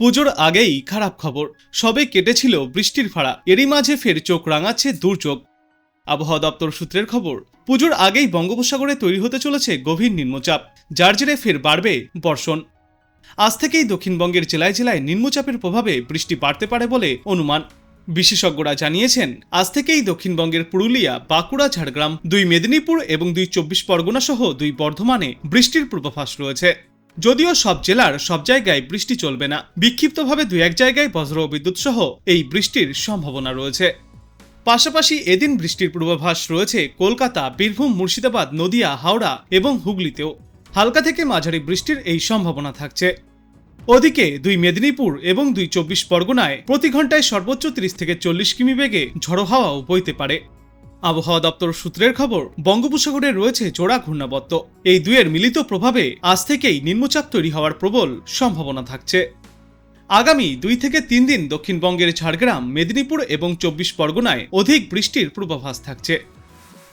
পুজোর আগেই খারাপ খবর। সবে কেটেছিল বৃষ্টির ফাড়া। এরই মাঝে ফের চোখ রাঙাচ্ছে দুর্যোগ। আবহাওয়া দপ্তর সূত্রের খবর, পুজোর আগেই বঙ্গোপসাগরে তৈরি হতে চলেছে গভীর নিম্নচাপ, যার জেরে ফের বাড়বে বর্ষণ। আজ থেকেই দক্ষিণবঙ্গের জেলায় জেলায় নিম্নচাপের প্রভাবে বৃষ্টি বাড়তে পারে বলে অনুমান। বিশেষজ্ঞরা জানিয়েছেন, আজ থেকেই দক্ষিণবঙ্গের পুরুলিয়া, বাঁকুড়া, ঝাড়গ্রাম, দুই মেদিনীপুর এবং দুই চব্বিশ পরগনা সহ দুই বর্ধমানে বৃষ্টির পূর্বাভাস রয়েছে। যদিও সব জেলার সব জায়গায় বৃষ্টি চলবে না। বিক্ষিপ্তভাবে দু এক জায়গায় বজ্র বিদ্যুৎ সহ এই বৃষ্টির সম্ভাবনা রয়েছে। পাশাপাশি এদিন বৃষ্টির পূর্বাভাস রয়েছে কলকাতা, বীরভূম, মুর্শিদাবাদ, নদিয়া, হাওড়া এবং হুগলিতেও। হালকা থেকে মাঝারি বৃষ্টির এই সম্ভাবনা থাকছে। ওদিকে দুই মেদিনীপুর এবং দুই চব্বিশ পরগনায় প্রতি ঘন্টায় সর্বোচ্চ তিরিশ থেকে চল্লিশ কিমি বেগে ঝড়ো হাওয়াও বইতে পারে। আবহাওয়া দপ্তর সূত্রের খবর, বঙ্গোপসাগরে রয়েছে জোড়া ঘূর্ণাবর্ত। এই দুয়ের মিলিত প্রভাবে আজ থেকেই নিম্নচাপ তৈরি হওয়ার প্রবল সম্ভাবনা থাকছে। আগামী দুই থেকে তিন দিন দক্ষিণবঙ্গের ঝাড়গ্রাম, মেদিনীপুর এবং চব্বিশ পরগনায় অধিক বৃষ্টির পূর্বাভাস থাকছে।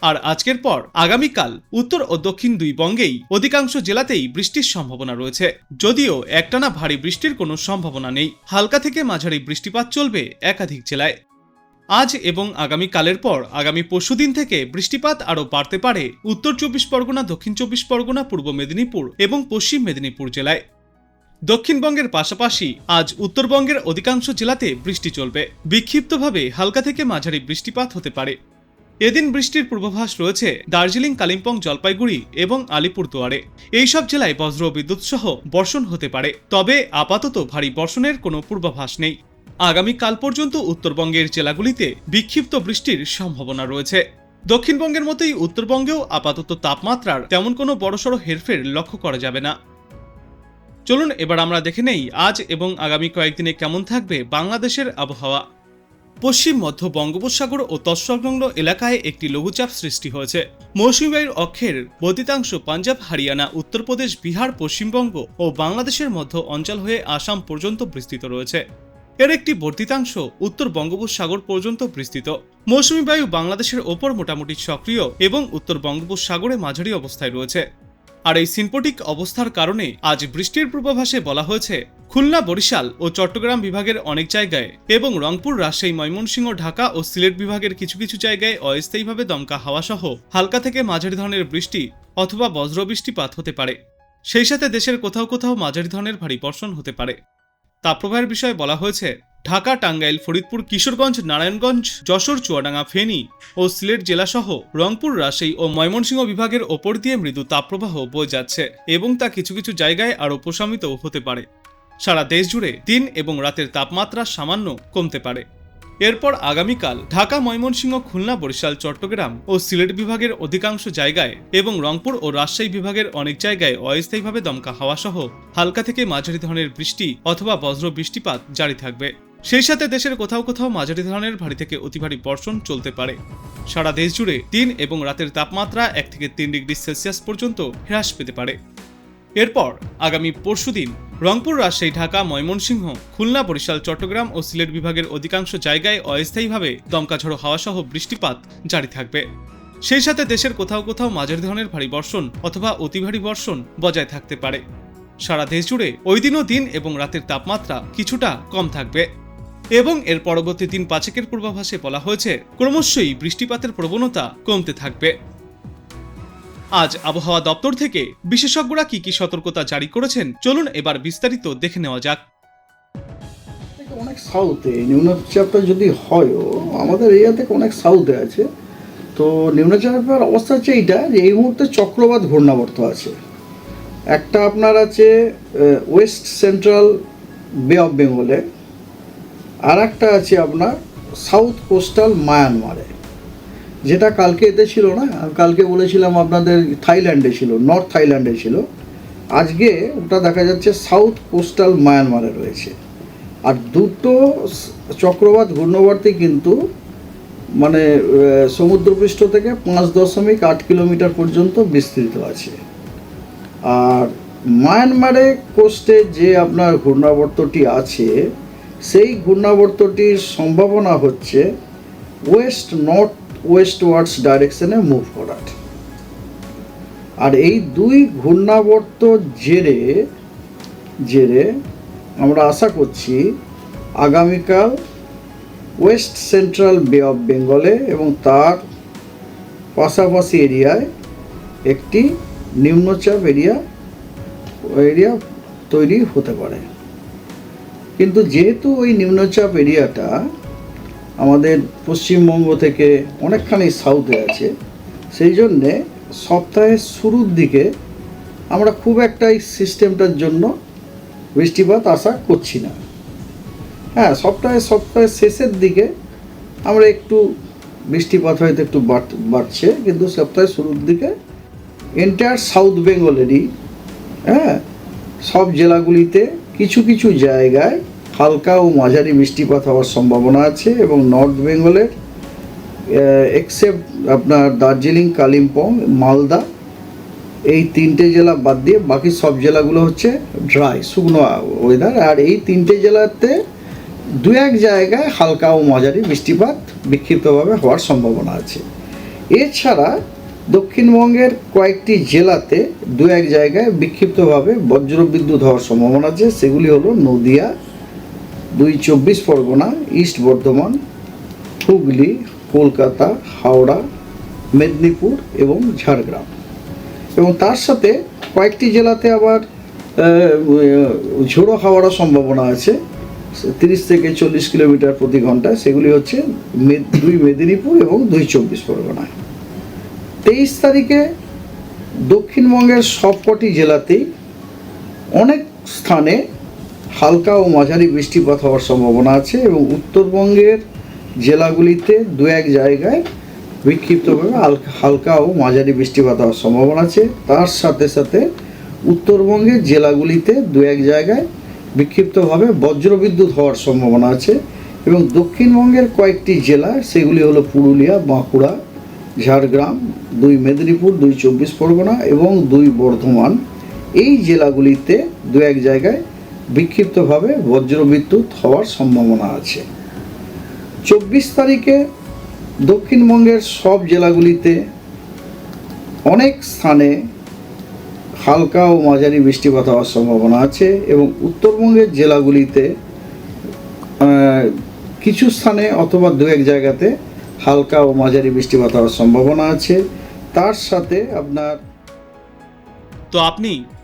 আর আজকের পর আগামীকাল উত্তর ও দক্ষিণ দুই বঙ্গেই অধিকাংশ জেলাতেই বৃষ্টির সম্ভাবনা রয়েছে। যদিও একটানা ভারী বৃষ্টির কোনো সম্ভাবনা নেই। হালকা থেকে মাঝারি বৃষ্টিপাত চলবে একাধিক জেলায়। আজ এবং আগামী কালের পর, আগামী পরশুদিন থেকে বৃষ্টিপাত আরও বাড়তে পারে উত্তর চব্বিশ পরগনা, দক্ষিণ চব্বিশ পরগনা, পূর্ব মেদিনীপুর এবং পশ্চিম মেদিনীপুর জেলায়। দক্ষিণবঙ্গের পাশাপাশি আজ উত্তরবঙ্গের অধিকাংশ জেলাতে বৃষ্টি চলবে। বিক্ষিপ্তভাবে হালকা থেকে মাঝারি বৃষ্টিপাত হতে পারে। এদিন বৃষ্টির পূর্বাভাস রয়েছে দার্জিলিং, কালিম্পং, জলপাইগুড়ি এবং আলিপুরদুয়ারে। এইসব জেলায় বজ্র বিদ্যুৎ সহ বর্ষণ হতে পারে। তবে আপাতত ভারী বর্ষণের কোনো পূর্বাভাস নেই। আগামী কাল পর্যন্ত উত্তরবঙ্গের জেলাগুলিতে বিক্ষিপ্ত বৃষ্টির সম্ভাবনা রয়েছে। দক্ষিণবঙ্গের মতোই উত্তরবঙ্গেও আপাতত তাপমাত্রার তেমন কোনো বড়সড় হেরফের লক্ষ্য করা যাবে না। চলুন, এবার আমরা দেখে নেই আজ এবং আগামী কয়েকদিনে কেমন থাকবে বাংলাদেশের আবহাওয়া। পশ্চিম, মধ্য বঙ্গোপসাগর ও তৎসংলগ্ন এলাকায় একটি লঘুচাপ সৃষ্টি হয়েছে। মৌসুমী বায়ুর অক্ষের বর্ধিতাংশ পাঞ্জাব, হারিয়ানা, উত্তরপ্রদেশ, বিহার, পশ্চিমবঙ্গ ও বাংলাদেশের মধ্য অঞ্চল হয়ে আসাম পর্যন্ত বিস্তৃত রয়েছে। এর একটি বর্ধিতাংশ উত্তর বঙ্গোপসাগর পর্যন্ত বিস্তৃত। মৌসুমী বায়ু বাংলাদেশের ওপর মোটামুটি সক্রিয় এবং উত্তর বঙ্গোপসাগরে মাঝারি অবস্থায় রয়েছে। আর এই সিম্পটিক অবস্থার কারণে আজ বৃষ্টির পূর্বাভাসে বলা হয়েছে, খুলনা, বরিশাল ও চট্টগ্রাম বিভাগের অনেক জায়গায় এবং রংপুর, রাজশাহী, ময়মনসিংহ, ঢাকা ও সিলেট বিভাগের কিছু কিছু জায়গায় অস্থায়ীভাবে দমকা হাওয়া সহ হালকা থেকে মাঝারি ধরনের বৃষ্টি অথবা বজ্রবৃষ্টিপাত হতে পারে। সেই সাথে দেশের কোথাও কোথাও মাঝারি ধরনের ভারী বর্ষণ হতে পারে। তাপপ্রবাহের বিষয়ে বলা হয়েছে, ঢাকা, টাঙ্গাইল, ফরিদপুর, কিশোরগঞ্জ, নারায়ণগঞ্জ, যশোর, চুয়াডাঙ্গা, ফেনী ও সিলেট জেলাসহ রংপুর, রাজশাহী ও ময়মনসিংহ বিভাগের ওপর দিয়ে মৃদু তাপপ্রবাহ বয়ে যাচ্ছে এবং তা কিছু কিছু জায়গায় আরও প্রশমিত হতে পারে। সারা দেশ জুড়ে দিন এবং রাতের তাপমাত্রা সামান্য কমতে পারে। এরপর আগামীকাল ঢাকা, ময়মনসিংহ, খুলনা, বরিশাল, চট্টগ্রাম ও সিলেট বিভাগের অধিকাংশ জায়গায় এবং রংপুর ও রাজশাহী বিভাগের অনেক জায়গায় অস্থায়ীভাবে দমকা হাওয়া সহ হালকা থেকে মাঝারি ধরনের বৃষ্টি অথবা বজ্র বৃষ্টিপাত জারি থাকবে। সেই সাথে দেশের কোথাও কোথাও মাঝারি ধরনের ভারী থেকে অতি ভারী বর্ষণ চলতে পারে। সারা দেশ জুড়ে দিন এবং রাতের তাপমাত্রা এক থেকে তিন ডিগ্রি সেলসিয়াস পর্যন্ত হ্রাস পেতে পারে। এরপর আগামী পরশুদিন রংপুর, রাজশাহী, ঢাকা, ময়মনসিংহ, খুলনা, বরিশাল, চট্টগ্রাম ও সিলেট বিভাগের অধিকাংশ জায়গায় অস্থায়ীভাবে দমকা ঝড়ো হাওয়া সহ বৃষ্টিপাত জারি থাকবে। সেই সাথে দেশের কোথাও কোথাও মাঝের ধরনের ভারী বর্ষণ অথবা অতি ভারী বর্ষণ বজায় থাকতে পারে। সারা দেশ জুড়ে ওই দিনও দিন এবং রাতের তাপমাত্রা কিছুটা কম থাকবে। এবং এর পরবর্তী দিন পাঁচেকের পূর্বাভাসে বলা হয়েছে, ক্রমশই বৃষ্টিপাতের প্রবণতা কমতে থাকবে। আজ আবহাওয়া দপ্তর থেকে বিশেষজ্ঞরা কি কি সতর্কতা জারি করেছেন? চলুন এবার বিস্তারিত দেখে নেওয়া যাক। অনেক সাউথে নিম্নচাপটা যদি হয়ও, আমাদের এরিয়া থেকে অনেক সাউথে আছে। তো নিম্নচাপের অবস্থা হচ্ছে এইটা যে এই মুহূর্তে চক্রবাত ঘূর্ণাবর্ত আছে। একটা আপনার আছে ওয়েস্ট সেন্ট্রাল বে অফ বেঙ্গলে আর একটা আছে আপনার সাউথ কোস্টাল মায়ানমারে যেটা কালকে এতে ছিল না কালকে বলেছিলাম আপনাদের থাইল্যান্ডে ছিল, নর্থ থাইল্যান্ডে ছিল। আজকে ওটা দেখা যাচ্ছে সাউথ কোস্টাল মায়ানমারে রয়েছে। আর দুটো চক্রবাত ঘূর্ণবর্তী কিন্তু মানে সমুদ্রপৃষ্ঠ থেকে পাঁচ দশমিক আট কিলোমিটার পর্যন্ত বিস্তৃত আছে। আর মায়ানমারে কোস্টে যে আপনার ঘূর্ণাবর্তটি আছে, সেই ঘূর্ণাবর্তটির সম্ভাবনা হচ্ছে ওয়েস্ট নর্থ ওয়েস্ট ওয়ার্ডস ডাইরেকশনে মুভ করার। আর এই দুই ঘূর্ণাবর্ত জেরে জেরে আমরা আশা করছি আগামীকাল ওয়েস্ট সেন্ট্রাল বে অফ বেঙ্গলে এবং তার পাশাপাশি এরিয়ায় একটি নিম্নচাপ এরিয়া এরিয়া তৈরি হতে পারে। কিন্তু যেহেতু ওই নিম্নচাপ এরিয়াটা আমাদের পশ্চিমবঙ্গ থেকে অনেকখানি সাউথে আছে। সেই জন্যে সপ্তাহের শুরুর দিকে আমরা খুব একটা এই সিস্টেমটার জন্য বৃষ্টিপাত আশা করছি না। হ্যাঁ সপ্তাহে সপ্তাহের শেষের দিকে আমরা একটু বৃষ্টিপাত হয়তো একটু বাড়- বাড়ছে, কিন্তু সপ্তাহের শুরুর দিকে এন্টায়ার সাউথ বেঙ্গলেরই হ্যাঁ সব জেলাগুলিতে কিছু কিছু জায়গায় হালকা ও মাঝারি বৃষ্টিপাত হওয়ার সম্ভাবনা আছে এবং নর্থ বেঙ্গলের এক্সেপ্ট আপনার দার্জিলিং, কালিম্পং, মালদা, এই তিনটে জেলা বাদ দিয়ে বাকি সব জেলাগুলো হচ্ছে ড্রাই শুকনো ওয়েদার আর এই তিনটে জেলাতে দু এক জায়গায় হালকা ও মাঝারি বৃষ্টিপাত বিক্ষিপ্তভাবে হওয়ার সম্ভাবনা আছে। এছাড়া দক্ষিণবঙ্গের কয়েকটি জেলাতে দু এক জায়গায় বিক্ষিপ্তভাবে বজ্রবিদ্যুৎ হওয়ার সম্ভাবনা আছে। সেগুলি হলো নদিয়া দুই চব্বিশ পরগনা, ইস্ট বর্ধমান, হুগলি, কলকাতা, হাওড়া, মেদিনীপুর এবং ঝাড়গ্রাম। এবং তার সাথে কয়েকটি জেলাতে আবার ঝোড়ো হাওয়ারও সম্ভাবনা আছে। তিরিশ থেকে চল্লিশ কিলোমিটার প্রতি ঘন্টায়। সেগুলি হচ্ছে দুই মেদিনীপুর এবং দুই চব্বিশ পরগনা। তেইশ তারিখে দক্ষিণবঙ্গের সবকটি জেলাতেই অনেক স্থানে হালকা ও মাঝারি বৃষ্টিপাত হওয়ার সম্ভাবনা আছে এবং উত্তরবঙ্গের জেলাগুলিতে দু এক জায়গায় বিক্ষিপ্তভাবে হালকা ও মাঝারি বৃষ্টিপাত হওয়ার সম্ভাবনা আছে। তার সাথে সাথে উত্তরবঙ্গের জেলাগুলিতে দু এক জায়গায় বিক্ষিপ্তভাবে বজ্রবিদ্যুৎ হওয়ার সম্ভাবনা আছে এবং দক্ষিণবঙ্গের কয়েকটি জেলা, সেগুলি হলো পুরুলিয়া, বাঁকুড়া, ঝাড়গ্রাম, দুই মেদিনীপুর, দুই চব্বিশ পরগনা এবং দুই বর্ধমান। এই জেলাগুলিতে দু এক জায়গায় বিক্ষিপ্তভাবে বজ্রবিদ্যুৎ হওয়ার সম্ভাবনা আছে। চব্বিশ তারিখে দক্ষিণবঙ্গের সব জেলাগুলিতে অনেক স্থানে হালকা ও মাঝারি বৃষ্টিপাত হওয়ার সম্ভাবনা আছে এবং উত্তরবঙ্গের জেলাগুলিতে কিছু স্থানে অথবা দু এক জায়গাতে হালকা ও মাঝারি বৃষ্টিপাত হওয়ার সম্ভাবনা আছে। তার সাথে আপনার তো আপনি